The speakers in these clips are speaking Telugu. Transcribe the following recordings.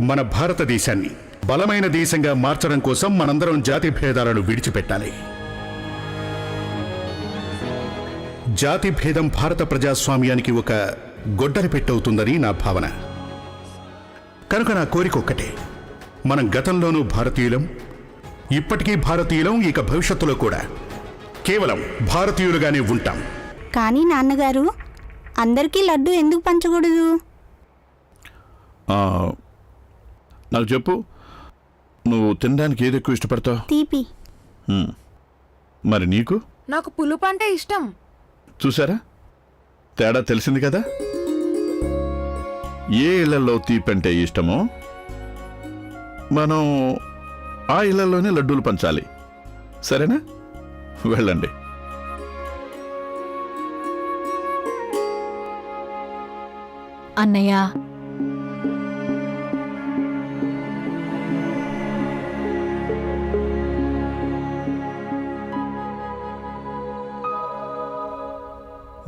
మన భారతదేశాన్ని బలమైన దేశంగా మార్చడం కోసం మనందరం జాతి భేదాలను విడిచిపెట్టాలి. జాతి భేదం భారత ప్రజాస్వామ్యానికి ఒక గొడ్డలి పెట్టవుతుందని నా భావన. కనుక నా కోరిక ఒక్కటే మనం గతంలోనూ భారతీయులం ఇప్పటికీ భారతీయులం ఇక భవిష్యత్తులో కూడా కేవలం భారతీయులుగానే ఉంటాం. కానీ నాన్నగారు అందరికీ లడ్డు ఎందుకు పంచకూడదు? నాకు చెప్పు. నువ్వు తినడానికి ఏది ఎక్కువ ఇష్టపడతావు? తీపి. హ్మ్. మరి నీకు? నాకు పులుపు అంటే ఇష్టం. చూసారా? తేడా తెలిసింది కదా? ఏ ఇళ్ళలో తీపంటే ఇష్టమో? మనం ఆ ఇళ్ళలోనే లడ్డూలు పంచాలి. సరేనా? వెళ్ళండి. అన్నయ్య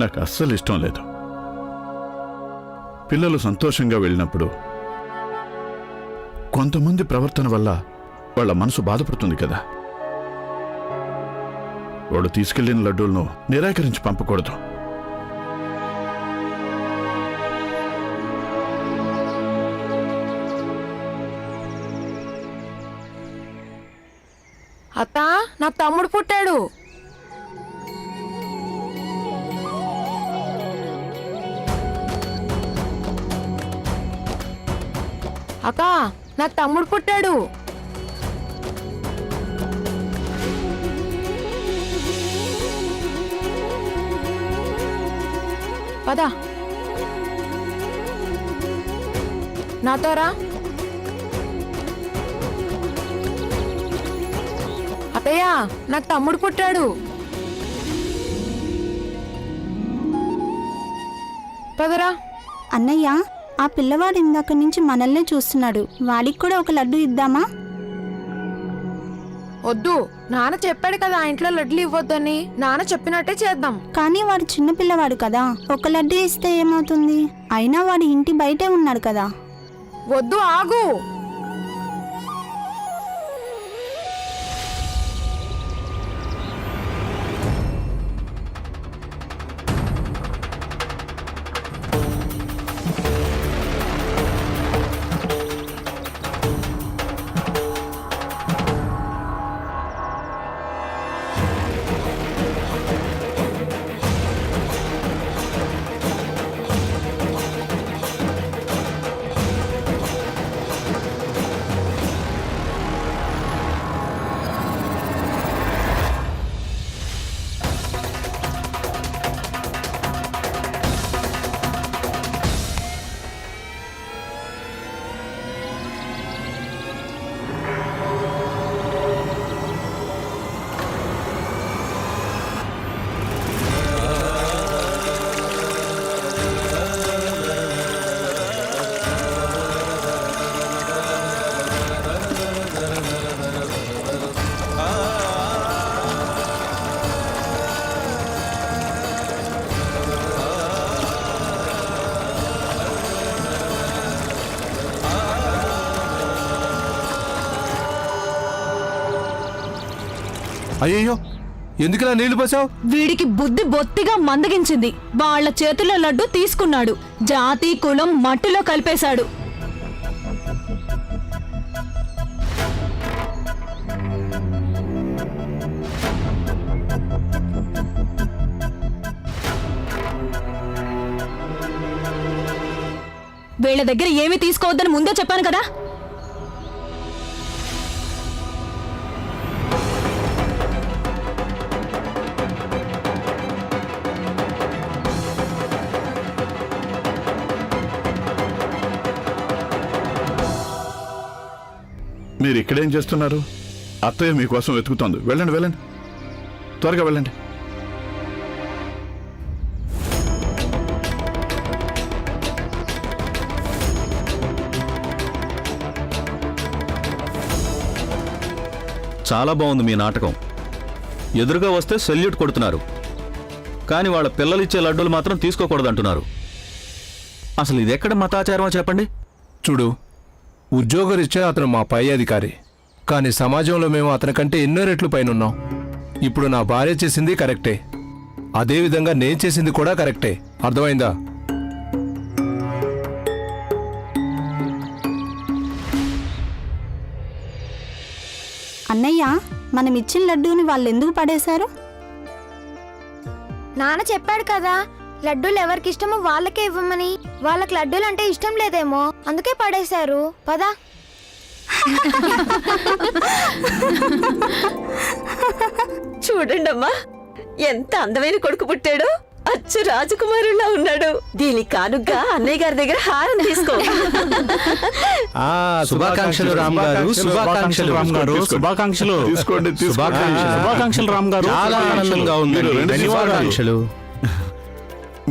నాకు అస్సలు ఇష్టం లేదు. పిల్లలు సంతోషంగా వెళ్ళినప్పుడు కొంతమంది ప్రవర్తన వల్ల వాళ్ళ మనసు బాధపడుతుంది కదా. వాడు తీసుకెళ్ళిన లడ్డూలను నిరాకరించి పంపకూడదు. అక్క నా తమ్ముడు పుట్టాడు. పదా. నాతో రా. అత్తయ్య నాకు తమ్ముడు పుట్టాడు. పదరా. అన్నయ్య ఆ పిల్లవాడు ఇందాక నుంచి మనల్నే చూస్తున్నాడు. వాడికి కూడా ఒక లడ్డు ఇద్దామా? వద్దు. నాన్న చెప్పాడు కదా ఆ ఇంట్లో లడ్లు ఇవ్వద్దని. నాన్న చెప్పినట్టే చేద్దాం. కానీ వాడు చిన్న పిల్లవాడు కదా. ఒక లడ్డు ఇస్తే ఏమవుతుంది? అయినా వాడి ఇంటి బయటే ఉన్నాడు కదా. వద్దు ఆగు. అయ్యయ్యో ఎందుకులా నీళ్ళు పోసావు? వీడికి బుద్ధి బొత్తిగా మందగించింది. వాళ్ళ చేతిలో లడ్డు తీసుకున్నాడు. జాతి కులం మట్టిలో కలిపేశాడు. వీళ్ళ దగ్గర ఏమీ తీసుకోవద్దని ముందే చెప్పాను కదా? ఇక్కడేం చేస్తున్నారు? అత్తయ్య మీకోసం వెతుకుతోంది. వెళ్ళండి వెళ్ళండి. త్వరగా వెళ్ళండి. చాలా బాగుంది మీ నాటకం. ఎదురుగా వస్తే సెల్యూట్ కొడుతున్నారు. కానీ వాళ్ళ పిల్లలు ఇచ్చే లడ్డూలు మాత్రం తీసుకోకూడదంటున్నారు. అసలు ఇది ఎక్కడ మతాచారమో చెప్పండి. చూడు ఉద్యోగరీత్యా అతను మా పై అధికారి. కానీ సమాజంలో మేము అతని కంటే ఎన్నో రెట్లు పైనున్నాం. ఇప్పుడు నా భార్య చేసింది కరెక్టే. అదేవిధంగా నేను చేసింది కూడా కరెక్టే. అర్థమైందా? అన్నయ్య మనం ఇచ్చిన లడ్డూని వాళ్ళు ఎందుకు పడేశారు? నాన్న చెప్పాడు కదా లడ్డూలు ఎవరికి ఇష్టమో వాళ్ళకే ఇవ్వమని. వాళ్ళకి లడ్డూలు అంటే ఇష్టం లేదేమో అందుకే పడేశారు. పదా. చూడండమ్మా ఎంత అందమైన కొడుకు పుట్టాడో. అచ్చు రాజకుమారులా ఉన్నాడు. దీని కానుగ్గా అన్నయ్య గారి దగ్గర హారం తీసుకో. శుభాకాంక్షలు రామ్ గారు శుభాకాంక్షలు రామ్ గారు తీసుకోండి. శుభాకాంక్షలు. తీసుకోండి. శుభాకాంక్షలు. శుభాకాంక్షలు రామ్ గారు. చాలా ఆనందంగా రండి, ధన్యవాదాలు. శుభాకాంక్షలు.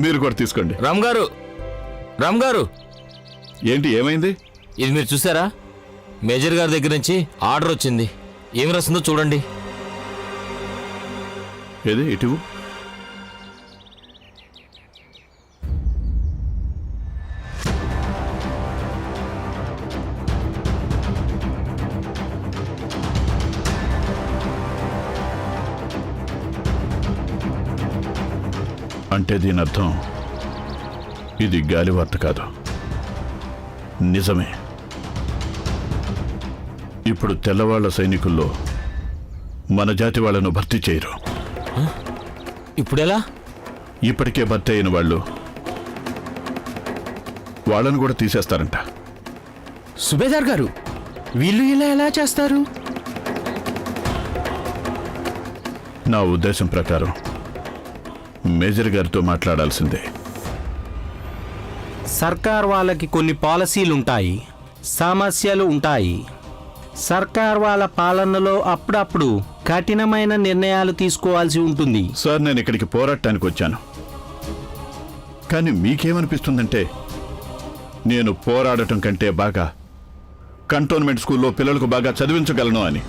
మీరు కూడా తీసుకోండి. రామ్ గారు. రామ్ గారు. ఏంటి ఏమైంది? ఇది మీరు చూసారా? మేజర్ గారి దగ్గర నుంచి ఆర్డర్ వచ్చింది. ఏం రాసిందో చూడండి. ఏది? ఇటు? అంటే దీని అర్థం ఇది గాలివార్త కాదు. నిజమే. ఇప్పుడు తెల్లవాళ్ళ సైనికుల్లో మన జాతి వాళ్ళను భర్తీ చేయరు. ఇప్పుడెలా? ఇప్పటికే భర్తీ అయిన వాళ్ళు వాళ్ళను కూడా తీసేస్తారంట. సుబేదార్ గారు వీళ్ళు ఇలా ఎలా చేస్తారు? నా ఉద్దేశం ప్రకారం మేజర్ గారితో మాట్లాడాల్సిందే. సర్కార్ వాళ్ళకి కొన్ని పాలసీలు ఉంటాయి సమస్యలు ఉంటాయి. సర్కార్ వాళ్ళ పాలనలో అప్పుడప్పుడు కఠినమైన నిర్ణయాలు తీసుకోవాల్సి ఉంటుంది. సార్ నేను ఇక్కడికి పోరాటానికి వచ్చాను. కానీ మీకేమనిపిస్తుందంటే నేను పోరాడటం కంటే బాగా కంటోన్మెంట్ స్కూల్లో పిల్లలకు బాగా చదివించగలను అని.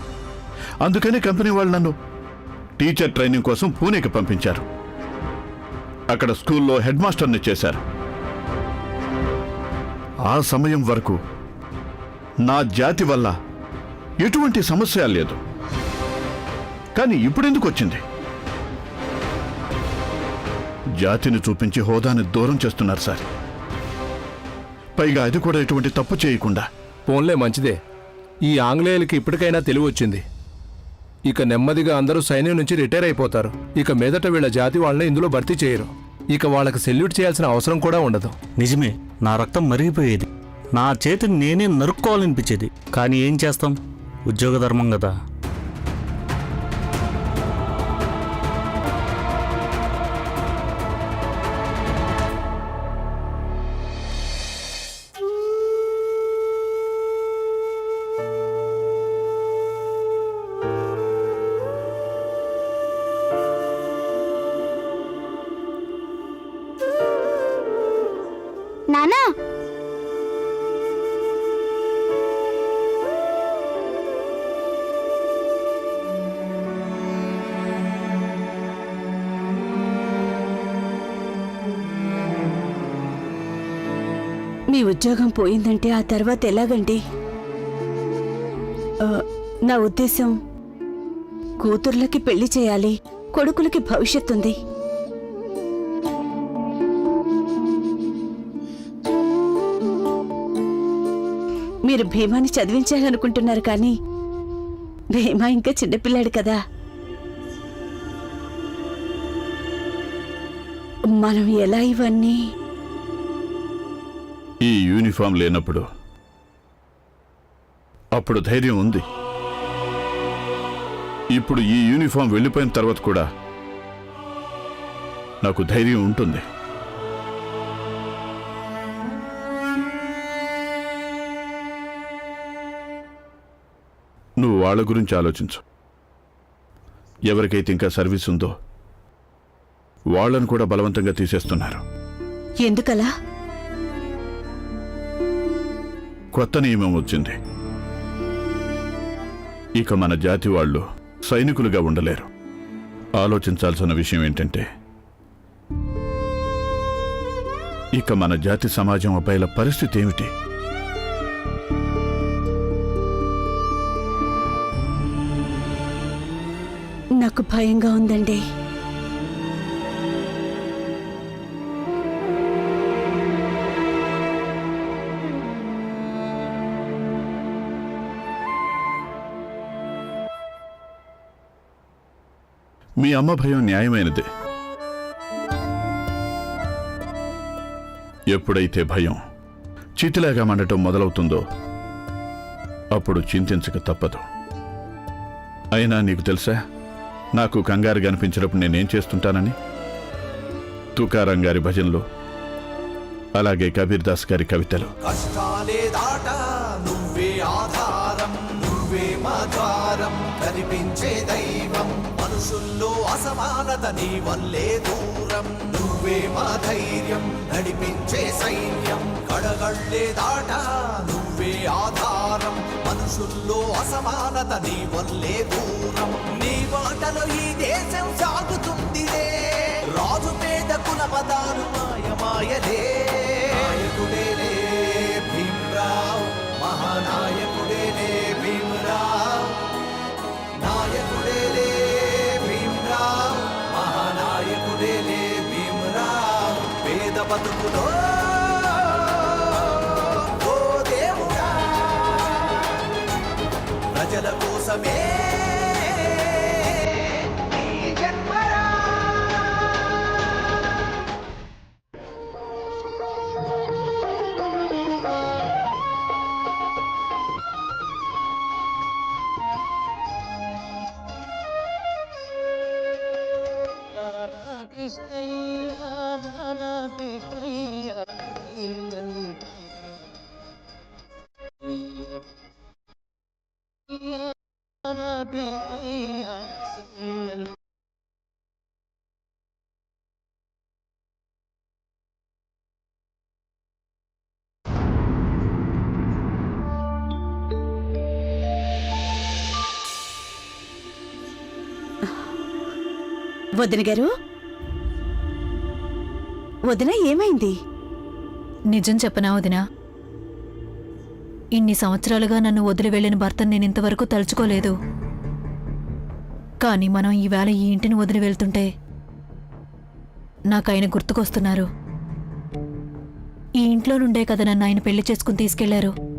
అందుకని కంపెనీ వాళ్ళు నన్ను టీచర్ ట్రైనింగ్ కోసం పూణేకి పంపించారు. అక్కడ స్కూల్లో హెడ్ మాస్టర్ని చేశారు. ఆ సమయం వరకు నా జాతి వల్ల ఎటువంటి సమస్య లేదు. కానీ ఇప్పుడెందుకు వచ్చింది? జాతిని చూపించి హోదాని దూరం చేస్తున్నారు సార్. పైగా అది కూడా ఎటువంటి తప్పు చేయకుండా. పోన్లే మంచిదే. ఈ ఆంగ్లేయులకి ఇప్పటికైనా తెలివి వచ్చింది. ఇక నెమ్మదిగా అందరూ సైన్యం నుంచి రిటైర్ అయిపోతారు. ఇక మీదట వీళ్ళ జాతి వాళ్ళని ఇందులో భర్తీ చేయరు. ఇక వాళ్ళకి సెల్యూట్ చేయాల్సిన అవసరం కూడా ఉండదు. నిజమే నా రక్తం మరిగిపోయేది. నా చేతిని నేనే నరుక్కోవాలనిపించేది. కానీ ఏం చేస్తాం? ఉద్యోగ ధర్మం కదా? మీ ఉద్యోగం పోయిందంటే ఆ తర్వాత ఎలాగండి? నా ఉద్దేశం కూతుర్లకి పెళ్ళి చేయాలి కొడుకులకి భవిష్యత్తు ఉంది. మీరు భీమాని చదివించాలనుకుంటున్నారు కానీ భీమా ఇంకా చిన్నపిల్లాడు కదా. మనం ఎలా ఇవన్నీ ఈ యూనిఫామ్ లేనప్పుడు. అప్పుడు ధైర్యం ఉంది. ఇప్పుడు ఈ యూనిఫామ్ వెళ్ళిపోయిన తర్వాత కూడా నాకు ధైర్యం ఉంటుంది. నువ్వు వాళ్ళ గురించి ఆలోచించు. ఎవరికైతే ఇంకా సర్వీస్ ఉందో వాళ్ళను కూడా బలవంతంగా తీసేస్తున్నారు. ఎందుకలా? కొత్త నియమం వచ్చింది. ఇక మన జాతి వాళ్ళు సైనికులుగా ఉండలేరు. ఆలోచించాల్సిన విషయం ఏంటంటే ఇక మన జాతి సమాజం అబ్బాయిల పరిస్థితి ఏమిటి? నాకు భయంగా ఉందండి. మీ అమ్మ భయం న్యాయమైనదే. ఎప్పుడైతే భయం చితిలాగా మండటం మొదలవుతుందో అప్పుడు చింతించక తప్పదు. అయినా నీకు తెలుసా? నాకు కంగారు కనిపించినప్పుడు నేనేం చేస్తుంటానని? తుకారం గారి భజనలు అలాగే కబీర్ దాస్ గారి కవితలు. నువ్వే ఆధారం నువ్వే కనిపించే దైవం. మనుషుల్లో అసమానత నీ వల్లే దూరం. నువ్వే మా ధైర్యం నడిపించే సైన్యం. కడగళ్ళే దాట నువ్వే ఆధారం. మనుషుల్లో అసమానత నీ వల్లే దూరం. నీ మాటలో ఈ దేశం సాగుతుందిరే రాజు పేద కుల పదాలు మాయమాయలే. ప్రజల కోసమే వదిన గారు? వదిన ఏమైంది? నిజం చెప్పనా వదినా? ఇన్ని సంవత్సరాలుగా నన్ను వదిలి వెళ్ళిన భర్తను నేను ఇంతవరకు తలుచుకోలేదు. కానీ మనం ఈవేళ ఈ ఇంటిని వదిలి వెళ్తుంటే నాకు ఆయన గుర్తుకొస్తున్నారు. ఈ ఇంట్లో నుండే కదా నన్ను ఆయన పెళ్ళి చేసుకుని తీసుకెళ్ళారు.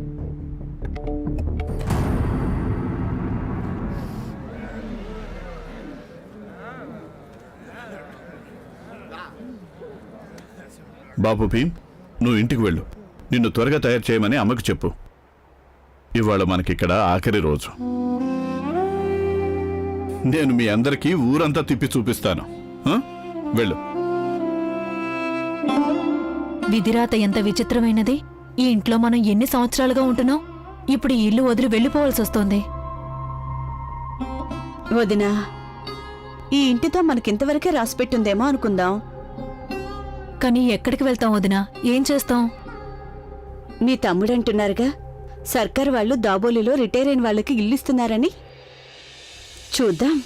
బాబు భీమ్ నువ్వు ఇంటికి వెళ్ళు. నిన్ను త్వరగా తయారు చేయమని అమ్మకు చెప్పు. ఇవాళ మనకిక్కడ ఆఖరి రోజు. నేను మీ అందరికీ ఊరంతా తిప్పి చూపిస్తాను? వెళ్ళు. విధిరాత ఎంత విచిత్రమైనది. ఈ ఇంట్లో మనం ఎన్ని సంవత్సరాలుగా ఉంటున్నాం. ఇప్పుడు ఈ ఇల్లు వదిలి వెళ్ళిపోవాల్సి వస్తోంది. వదిన ఈ ఇంటితో మనకింతవరకే రాసిపెట్టుందేమో అనుకుందాం. కానీ ఎక్కడికి వెళ్తాం వదినా? ఏం చేస్తాం? మీ తమ్ముడంటున్నారుగా. సర్కార్ వాళ్ళు దాబోలిలో రిటైర్ అయిన వాళ్ళకి ఇల్లు ఇస్తున్నారని చూద్దాం.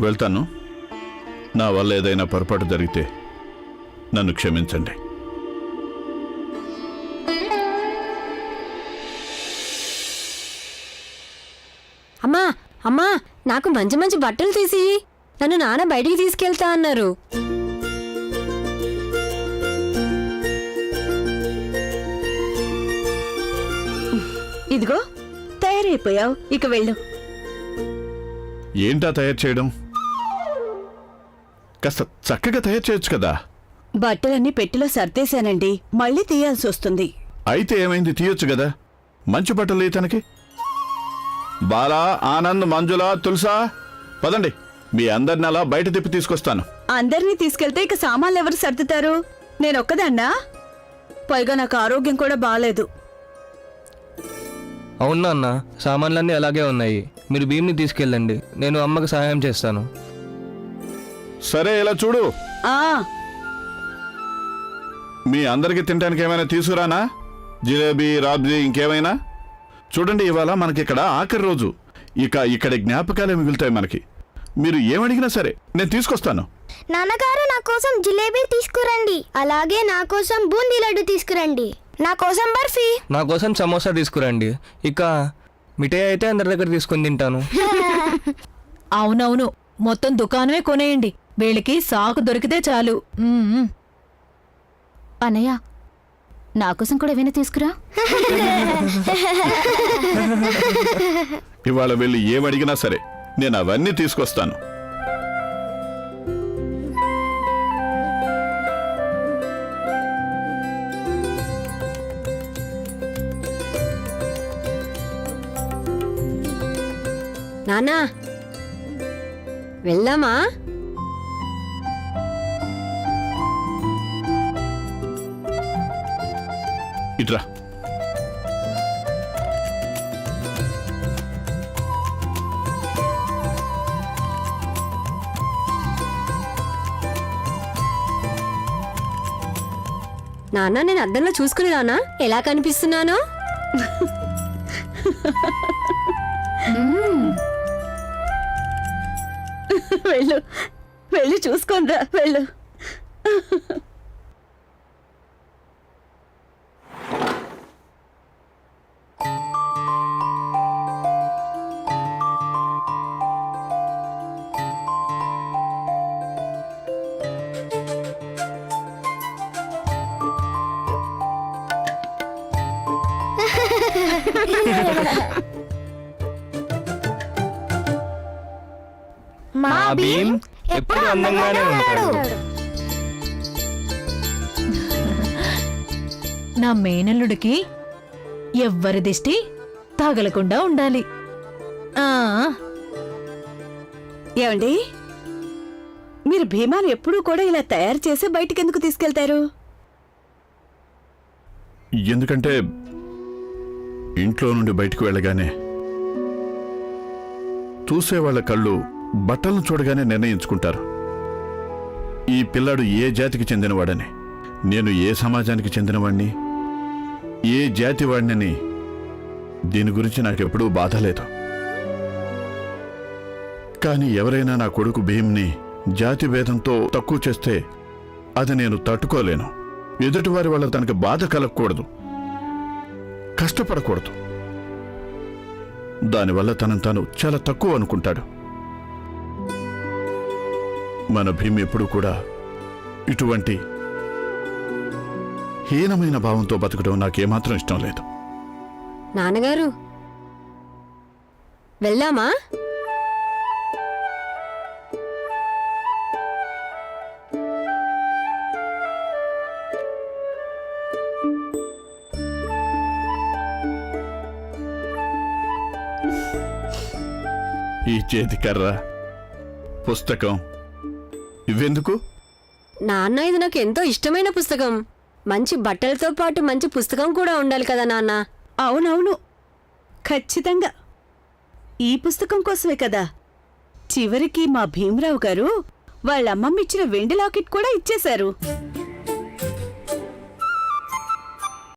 వెళ్తాను. నా వల్ల ఏదైనా పొరపాటు జరిగితే నన్ను క్షమించండి. అమ్మా అమ్మా నాకు మంచి మంచి బట్టలు తీసి నన్ను నాన్న బయటికి తీసుకెళ్తా అన్నారు. ఇదిగో తయారైపోయావు. ఇక వెళ్ళు. ఏంటా తయారు చేయడం? కాస్త చక్కగా తయారు చేయొచ్చు కదా. బట్టలన్నీ పెట్టెలో సర్దేశానండి. మళ్ళీ తీయాల్సి వస్తుంది. అయితే ఏమైంది? తీయొచ్చు కదా. మంచి బట్టలు తనకి. బాలా ఆనంద్ మంజుల తులసా పదండి. మీ అందరిని అలా బయట తిప్పి తీసుకొస్తాను. అందరినీ తీసుకెళ్తే ఇక సామాన్లు ఎవరు సర్దుతారు? నేనొక్కదాన్నా పైగా నాకు ఆరోగ్యం కూడా బాగాలేదు అవునా అన్న సామాన్లన్నీ అలాగే ఉన్నాయి. మీరు భీమ్ని తీసుకెళ్ళండి. నేను అమ్మకి సహాయం చేస్తాను. సరే ఇలా చూడు. ఆ. మీ అందరికి తినడానికి ఏమైనా తీసుకురానా? జిలేబీ రాబ్జీ ఇంకేమైనా? చూడండి ఇవాళ మనకి ఇక్కడ ఆఖరి రోజు. ఇక ఇక్కడ జ్ఞాపకాలే మిగులుతాయి మనకి. మీరు ఏమడిగినా సరే నేను తీసుకొస్తాను. నాన్నగారు నా కోసం జిలేబీ తీసుకురండి. అలాగే నా కోసం బూందీ లడ్డు తీసుకురండి. నా కోసం బర్ఫీ. నా కోసం సమోసా తీసుకురండి. ఇక మిఠాయి అయితే అందరి దగ్గర తీసుకొని తింటాను. అవునవును. మొత్తం దుకాణమే కొనేయండి. వీళ్ళకి సాకు దొరికితే చాలు. మ్మ్. అన్నయ్య నా కోసం కూడా ఏమైనా తీసుకురా? ఇవాళ వెళ్ళి ఏమడిగినా సరే నేను అవన్నీ తీసుకొస్తాను. నానా వెళ్దామా? ఇట్రా. నానా నేను అద్దంలో చూసుకుని నానా ఎలా కనిపిస్తున్నానో? వెళ్ళు. వెళ్ళి చూసుకోనరా వెళ్ళు. భీమ్ ఎప్పుడు అందంగానే ఉంటాడు. నా మేనల్లుడికి ఎవ్వరి దిష్టి తగలకుండా ఉండాలి. ఆ. ఏమండి? మీరు భీమాను ఎప్పుడూ కూడా ఇలా తయారు చేసి బయటికి ఎందుకు తీసుకెళ్తారు? ఎందుకంటే ఇంట్లో నుండి బయటకు వెళ్ళగానే చూసేవాళ్ళ కళ్ళు బట్టలను చూడగానే నిర్ణయించుకుంటారు. ఈ పిల్లాడు ఏ జాతికి చెందినవాడని నేను ఏ సమాజానికి చెందినవాణ్ణి ఏ జాతి వాడినని దీని గురించి నాకెప్పుడూ బాధ లేదు. కానీ ఎవరైనా నా కొడుకు భీమ్ని జాతి భేదంతో తక్కువ చేస్తే అది నేను తట్టుకోలేను. ఎదుటివారి వల్ల తనకి బాధ కలగకూడదు. కష్టపడకూడదు. దానివల్ల తనను తాను చాలా తక్కువ అనుకుంటాడు. మన భీమ్ ఎప్పుడు కూడా ఇటువంటి హీనమైన భావంతో బతకడం నాకేమాత్రం ఇష్టం లేదు. నాన్నగారు వెళ్దామా? ఈ చేతికర్ర పుస్తకం ఇవెందుకు నాన్న ఇది నాకు ఎంతో ఇష్టమైన పుస్తకం. మంచి బట్టలతో పాటు మంచి పుస్తకం కూడా ఉండాలి కదా నాన్న? అవునవును. ఖచ్చితంగా. ఈ పుస్తకం కోసమే కదా. చివరికి మా భీమరావు గారు వాళ్ళ అమ్మమ్మ ఇచ్చిన వెండి లాకెట్ కూడా ఇచ్చేశారు.